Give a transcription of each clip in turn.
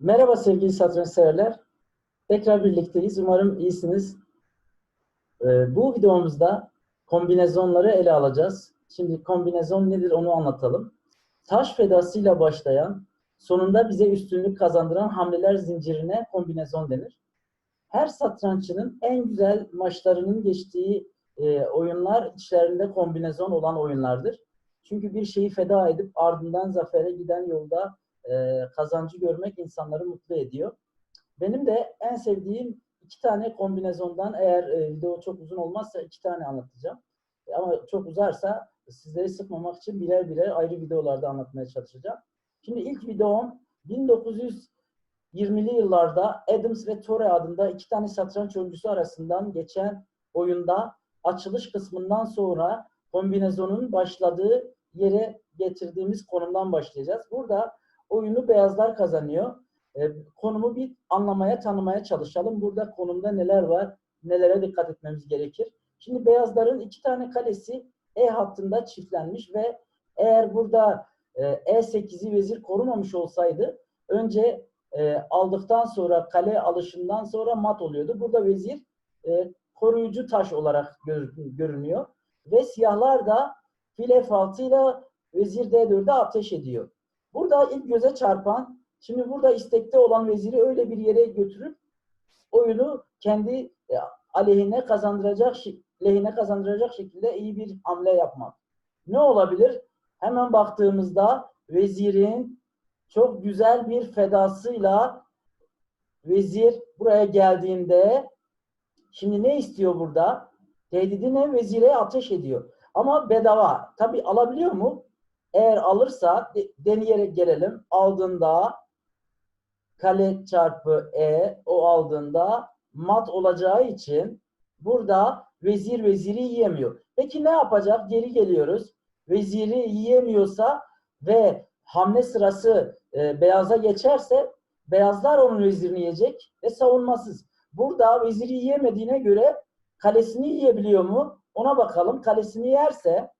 Merhaba sevgili satranç severler. Tekrar birlikteyiz. Umarım iyisiniz. Ee, bu videomuzda kombinezonları ele alacağız. Şimdi kombinezon nedir onu anlatalım. Taş fedasıyla başlayan, sonunda bize üstünlük kazandıran hamleler zincirine kombinezon denir. Her satranççının en güzel maçlarının geçtiği e, oyunlar içlerinde kombinezon olan oyunlardır. Çünkü bir şeyi feda edip ardından zafere giden yolda e, kazancı görmek insanları mutlu ediyor. Benim de en sevdiğim iki tane kombinezondan eğer e, video çok uzun olmazsa iki tane anlatacağım. E, ama çok uzarsa sizleri sıkmamak için birer birer ayrı videolarda anlatmaya çalışacağım. Şimdi ilk videom 1920'li yıllarda Adams ve Torre adında iki tane satranç oyuncusu arasından geçen oyunda açılış kısmından sonra kombinezonun başladığı yere getirdiğimiz konumdan başlayacağız. Burada oyunu beyazlar kazanıyor. E, konumu bir anlamaya, tanımaya çalışalım. Burada konumda neler var, nelere dikkat etmemiz gerekir. Şimdi beyazların iki tane kalesi E hattında çiftlenmiş ve eğer burada e, E8'i vezir korumamış olsaydı önce e, aldıktan sonra kale alışından sonra mat oluyordu. Burada vezir e, koruyucu taş olarak gör, görünüyor. Ve siyahlar da fil F6 ile vezir D4'e ateş ediyor. Burada ilk göze çarpan, şimdi burada istekte olan veziri öyle bir yere götürüp oyunu kendi e, aleyhine kazandıracak lehine kazandıracak şekilde iyi bir hamle yapmak. Ne olabilir? Hemen baktığımızda vezirin çok güzel bir fedasıyla vezir buraya geldiğinde şimdi ne istiyor burada? Tehdidine vezire ateş ediyor. Ama bedava. Tabi alabiliyor mu? Eğer alırsa deneyerek gelelim. Aldığında kale çarpı e o aldığında mat olacağı için burada vezir veziri yiyemiyor. Peki ne yapacak? Geri geliyoruz. Veziri yiyemiyorsa ve hamle sırası e, beyaza geçerse beyazlar onun vezirini yiyecek ve savunmasız. Burada veziri yiyemediğine göre kalesini yiyebiliyor mu? Ona bakalım. Kalesini yerse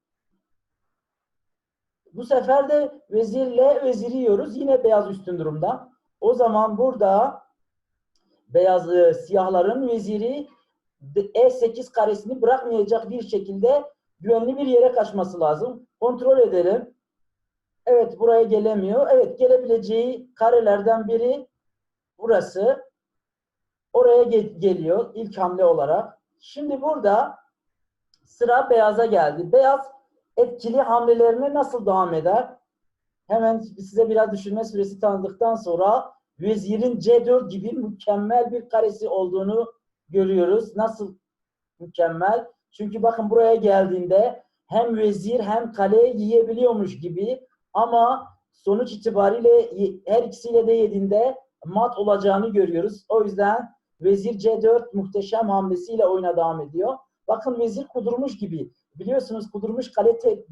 bu sefer de vezirle veziri yiyoruz. Yine beyaz üstün durumda. O zaman burada beyaz e, siyahların veziri E8 karesini bırakmayacak bir şekilde güvenli bir yere kaçması lazım. Kontrol edelim. Evet buraya gelemiyor. Evet gelebileceği karelerden biri burası. Oraya gel geliyor ilk hamle olarak. Şimdi burada sıra beyaza geldi. Beyaz etkili hamlelerine nasıl devam eder? Hemen size biraz düşünme süresi tanıdıktan sonra vezirin C4 gibi mükemmel bir karesi olduğunu görüyoruz. Nasıl mükemmel? Çünkü bakın buraya geldiğinde hem vezir hem kale yiyebiliyormuş gibi ama sonuç itibariyle her ikisiyle de yediğinde mat olacağını görüyoruz. O yüzden vezir C4 muhteşem hamlesiyle oyuna devam ediyor. Bakın vezir kudurmuş gibi. Biliyorsunuz kudurmuş kale te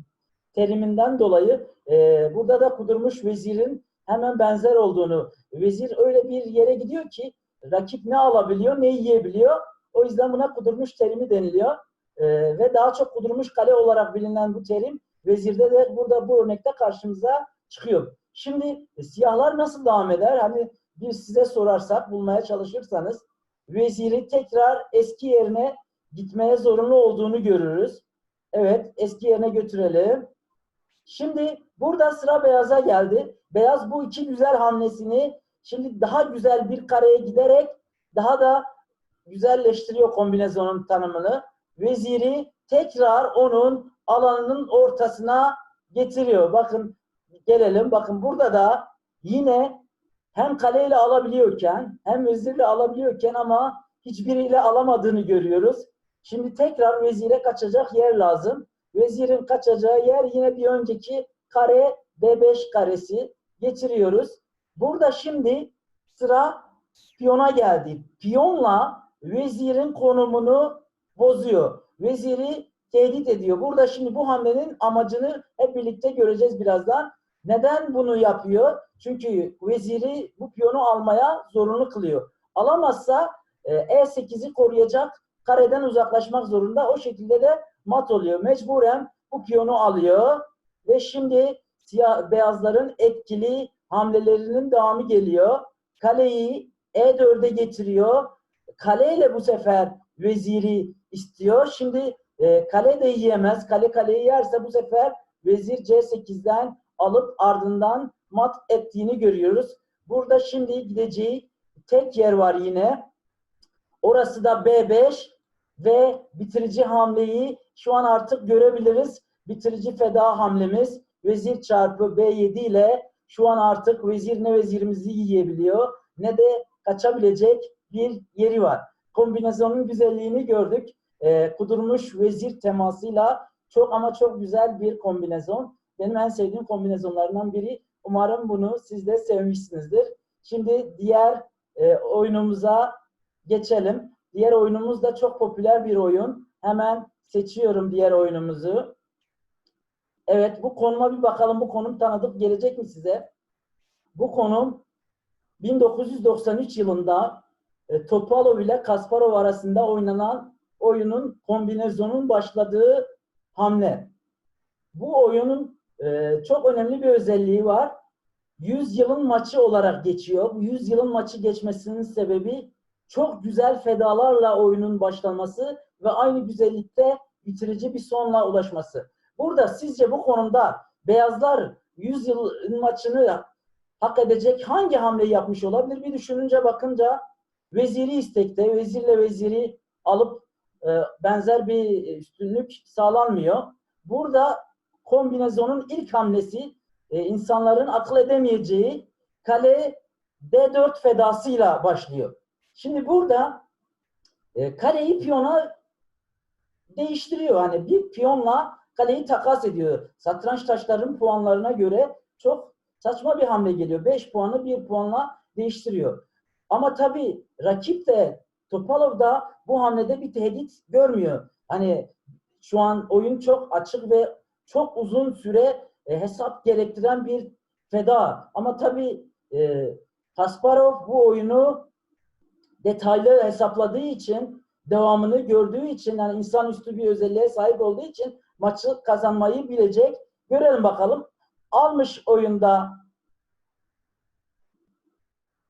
teriminden dolayı e, burada da kudurmuş vezirin hemen benzer olduğunu. Vezir öyle bir yere gidiyor ki rakip ne alabiliyor ne yiyebiliyor. O yüzden buna kudurmuş terimi deniliyor. E, ve daha çok kudurmuş kale olarak bilinen bu terim vezirde de burada bu örnekte karşımıza çıkıyor. Şimdi e, siyahlar nasıl devam eder? Hani biz size sorarsak bulmaya çalışırsanız veziri tekrar eski yerine gitmeye zorunlu olduğunu görürüz. Evet, eski yerine götürelim. Şimdi burada sıra beyaza geldi. Beyaz bu iki güzel hamlesini şimdi daha güzel bir kareye giderek daha da güzelleştiriyor kombinezonun tanımını. Veziri tekrar onun alanının ortasına getiriyor. Bakın gelelim. Bakın burada da yine hem kaleyle alabiliyorken hem vezirle alabiliyorken ama hiçbiriyle alamadığını görüyoruz. Şimdi tekrar vezire kaçacak yer lazım. Vezirin kaçacağı yer yine bir önceki kare B5 karesi getiriyoruz. Burada şimdi sıra piyona geldi. Piyonla vezirin konumunu bozuyor. Veziri tehdit ediyor. Burada şimdi bu hamlenin amacını hep birlikte göreceğiz birazdan. Neden bunu yapıyor? Çünkü veziri bu piyonu almaya zorunlu kılıyor. Alamazsa E8'i koruyacak kareden uzaklaşmak zorunda. O şekilde de mat oluyor. Mecburen bu piyonu alıyor ve şimdi siyah beyazların etkili hamlelerinin devamı geliyor. kaleyi E4'e getiriyor. Kaleyle bu sefer veziri istiyor. Şimdi e, kale de yiyemez. Kale kaleyi yerse bu sefer vezir C8'den alıp ardından mat ettiğini görüyoruz. Burada şimdi gideceği tek yer var yine. Orası da B5 ve bitirici hamleyi şu an artık görebiliriz. Bitirici feda hamlemiz vezir çarpı B7 ile şu an artık vezir ne vezirimizi yiyebiliyor ne de kaçabilecek bir yeri var. Kombinasyonun güzelliğini gördük. Ee, kudurmuş vezir temasıyla çok ama çok güzel bir kombinasyon. Benim en sevdiğim kombinasyonlardan biri. Umarım bunu siz de sevmişsinizdir. Şimdi diğer e, oyunumuza geçelim. Diğer oyunumuz da çok popüler bir oyun. Hemen seçiyorum diğer oyunumuzu. Evet bu konuma bir bakalım. Bu konum tanıdık gelecek mi size? Bu konum 1993 yılında e, Topalov ile Kasparov arasında oynanan oyunun kombinasyonun başladığı hamle. Bu oyunun e, çok önemli bir özelliği var. 100 yılın maçı olarak geçiyor. Bu 100 yılın maçı geçmesinin sebebi çok güzel fedalarla oyunun başlaması ve aynı güzellikte bitirici bir sonla ulaşması. Burada sizce bu konumda beyazlar 100 yılın maçını hak edecek hangi hamleyi yapmış olabilir? Bir düşününce bakınca veziri istekte, vezirle veziri alıp e, benzer bir üstünlük sağlanmıyor. Burada kombinasyonun ilk hamlesi e, insanların akıl edemeyeceği kale D4 fedasıyla başlıyor. Şimdi burada e, kaleyi piyona değiştiriyor. Hani bir piyonla kaleyi takas ediyor. Satranç taşlarının puanlarına göre çok saçma bir hamle geliyor. 5 puanı 1 puanla değiştiriyor. Ama tabii rakip de Topalov da bu hamlede bir tehdit görmüyor. Hani şu an oyun çok açık ve çok uzun süre e, hesap gerektiren bir feda. Ama tabii e, Kasparov bu oyunu detaylı hesapladığı için, devamını gördüğü için, yani insanüstü bir özelliğe sahip olduğu için maçı kazanmayı bilecek. Görelim bakalım. Almış oyunda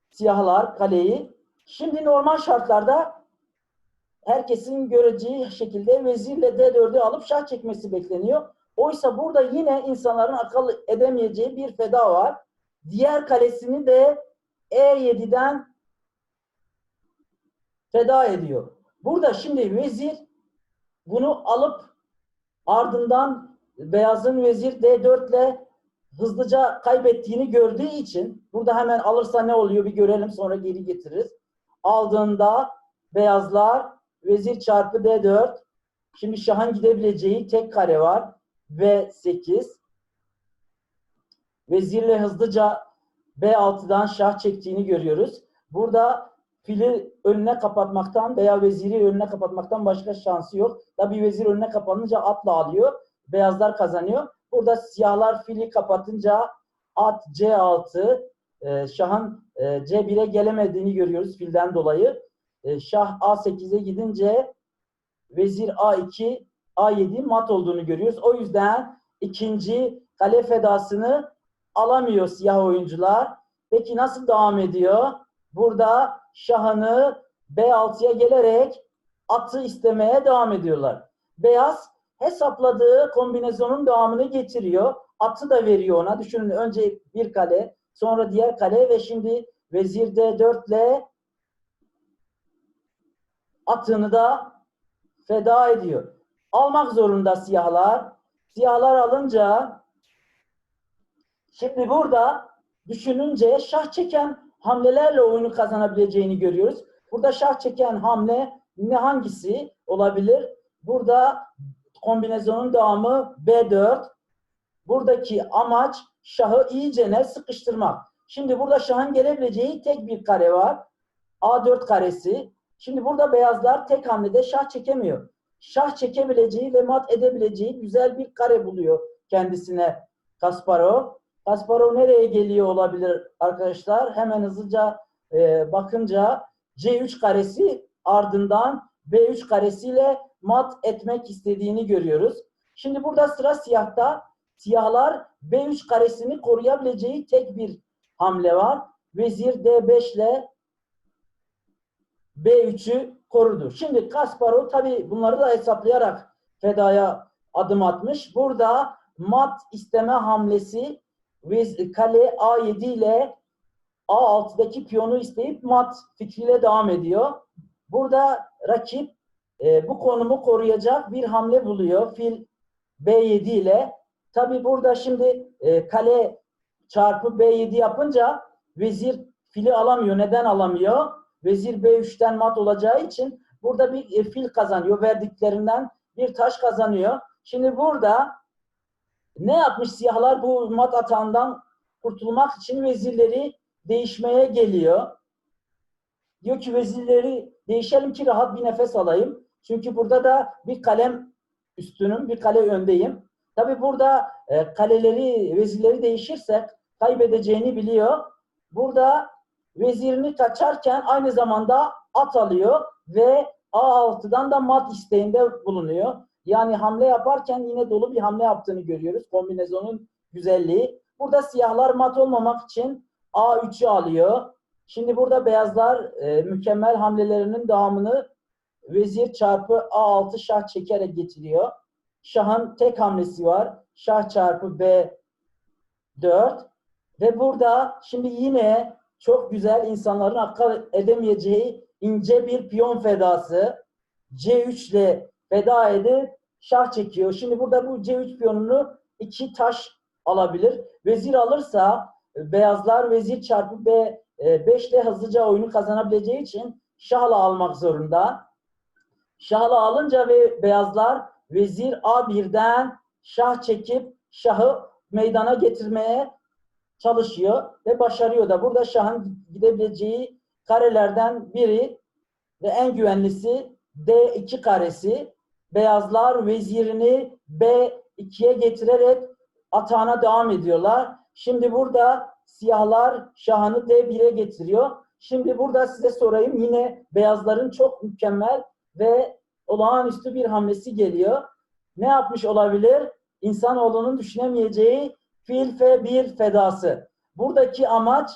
siyahlar kaleyi. Şimdi normal şartlarda herkesin göreceği şekilde vezirle D4'ü alıp şah çekmesi bekleniyor. Oysa burada yine insanların akıl edemeyeceği bir feda var. Diğer kalesini de E7'den feda ediyor. Burada şimdi vezir bunu alıp ardından beyazın vezir D4 ile hızlıca kaybettiğini gördüğü için burada hemen alırsa ne oluyor bir görelim sonra geri getiririz. Aldığında beyazlar vezir çarpı D4 şimdi şahın gidebileceği tek kare var ve 8 vezirle hızlıca B6'dan şah çektiğini görüyoruz. Burada fili önüne kapatmaktan veya veziri önüne kapatmaktan başka şansı yok. Tabii vezir önüne kapanınca atla alıyor. Beyazlar kazanıyor. Burada siyahlar fili kapatınca at C6 e, şahın e, C1'e gelemediğini görüyoruz filden dolayı. E, şah A8'e gidince vezir A2 A7 mat olduğunu görüyoruz. O yüzden ikinci kale fedasını alamıyor siyah oyuncular. Peki nasıl devam ediyor? Burada şahını B6'ya gelerek atı istemeye devam ediyorlar. Beyaz hesapladığı kombinasyonun devamını getiriyor. Atı da veriyor ona. Düşünün önce bir kale, sonra diğer kale ve şimdi vezir D4 ile atını da feda ediyor. Almak zorunda siyahlar. Siyahlar alınca şimdi burada düşününce şah çeken hamlelerle oyunu kazanabileceğini görüyoruz. Burada şah çeken hamle ne hangisi olabilir? Burada kombinasyonun devamı B4. Buradaki amaç şahı iyicene sıkıştırmak. Şimdi burada şahın gelebileceği tek bir kare var. A4 karesi. Şimdi burada beyazlar tek hamlede şah çekemiyor. Şah çekebileceği ve mat edebileceği güzel bir kare buluyor kendisine Kasparov. Kasparov nereye geliyor olabilir arkadaşlar? Hemen hızlıca e, bakınca C3 karesi ardından B3 karesiyle mat etmek istediğini görüyoruz. Şimdi burada sıra siyahta. Siyahlar B3 karesini koruyabileceği tek bir hamle var. vezir D5 ile B3'ü korudu. Şimdi Kasparov tabi bunları da hesaplayarak fedaya adım atmış. Burada mat isteme hamlesi ve kale A7 ile A6'daki piyonu isteyip mat fikriyle devam ediyor. Burada rakip e, bu konumu koruyacak bir hamle buluyor. Fil B7 ile. Tabi burada şimdi e, kale çarpı B7 yapınca vezir fili alamıyor. Neden alamıyor? Vezir B3'ten mat olacağı için burada bir e, fil kazanıyor. Verdiklerinden bir taş kazanıyor. Şimdi burada ne yapmış siyahlar bu mat atağından kurtulmak için vezirleri değişmeye geliyor. Diyor ki vezirleri değişelim ki rahat bir nefes alayım. Çünkü burada da bir kalem üstünüm, bir kale öndeyim. Tabi burada e, kaleleri, vezirleri değişirsek kaybedeceğini biliyor. Burada vezirini kaçarken aynı zamanda at alıyor ve A6'dan da mat isteğinde bulunuyor. Yani hamle yaparken yine dolu bir hamle yaptığını görüyoruz. Kombinezonun güzelliği. Burada siyahlar mat olmamak için A3'ü alıyor. Şimdi burada beyazlar e, mükemmel hamlelerinin devamını vezir çarpı A6 şah çekerek getiriyor. Şahın tek hamlesi var. Şah çarpı B4 ve burada şimdi yine çok güzel insanların akıl edemeyeceği ince bir piyon fedası. C3 ile feda edip şah çekiyor. Şimdi burada bu C3 piyonunu iki taş alabilir. Vezir alırsa beyazlar vezir çarpı B5 ile hızlıca oyunu kazanabileceği için şahla almak zorunda. Şahla alınca ve beyazlar vezir A1'den şah çekip şahı meydana getirmeye çalışıyor ve başarıyor da. Burada şahın gidebileceği karelerden biri ve en güvenlisi D2 karesi. Beyazlar vezirini B2'ye getirerek atağına devam ediyorlar. Şimdi burada siyahlar şahını D1'e getiriyor. Şimdi burada size sorayım yine beyazların çok mükemmel ve olağanüstü bir hamlesi geliyor. Ne yapmış olabilir? İnsanoğlunun düşünemeyeceği fil F1 fedası. Buradaki amaç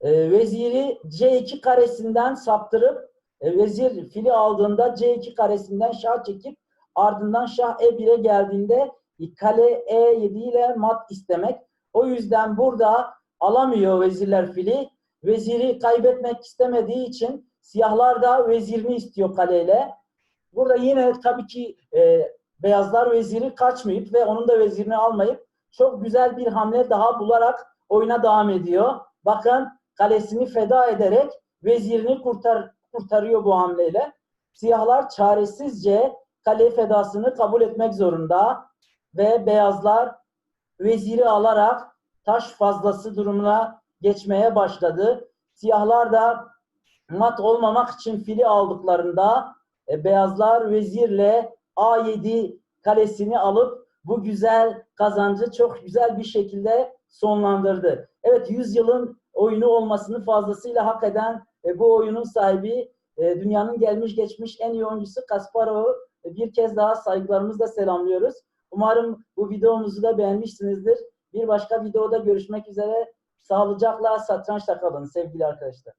e, veziri C2 karesinden saptırıp e, vezir fili aldığında C2 karesinden şah çekip ardından şah E1'e geldiğinde kale E7 ile mat istemek. O yüzden burada alamıyor vezirler fili. Veziri kaybetmek istemediği için siyahlar da vezirini istiyor kaleyle. Burada yine tabii ki e, beyazlar veziri kaçmayıp ve onun da vezirini almayıp çok güzel bir hamle daha bularak oyuna devam ediyor. Bakın kalesini feda ederek vezirini kurtar, kurtarıyor bu hamleyle. Siyahlar çaresizce kale fedasını kabul etmek zorunda ve beyazlar veziri alarak taş fazlası durumuna geçmeye başladı. Siyahlar da mat olmamak için fili aldıklarında e, beyazlar vezirle A7 kalesini alıp bu güzel kazancı çok güzel bir şekilde sonlandırdı. Evet 100 yılın oyunu olmasını fazlasıyla hak eden e, bu oyunun sahibi e, dünyanın gelmiş geçmiş en iyi oyuncusu Kasparov'u e, bir kez daha saygılarımızla selamlıyoruz. Umarım bu videomuzu da beğenmişsinizdir. Bir başka videoda görüşmek üzere. Sağlıcakla satrançla kalın sevgili arkadaşlar.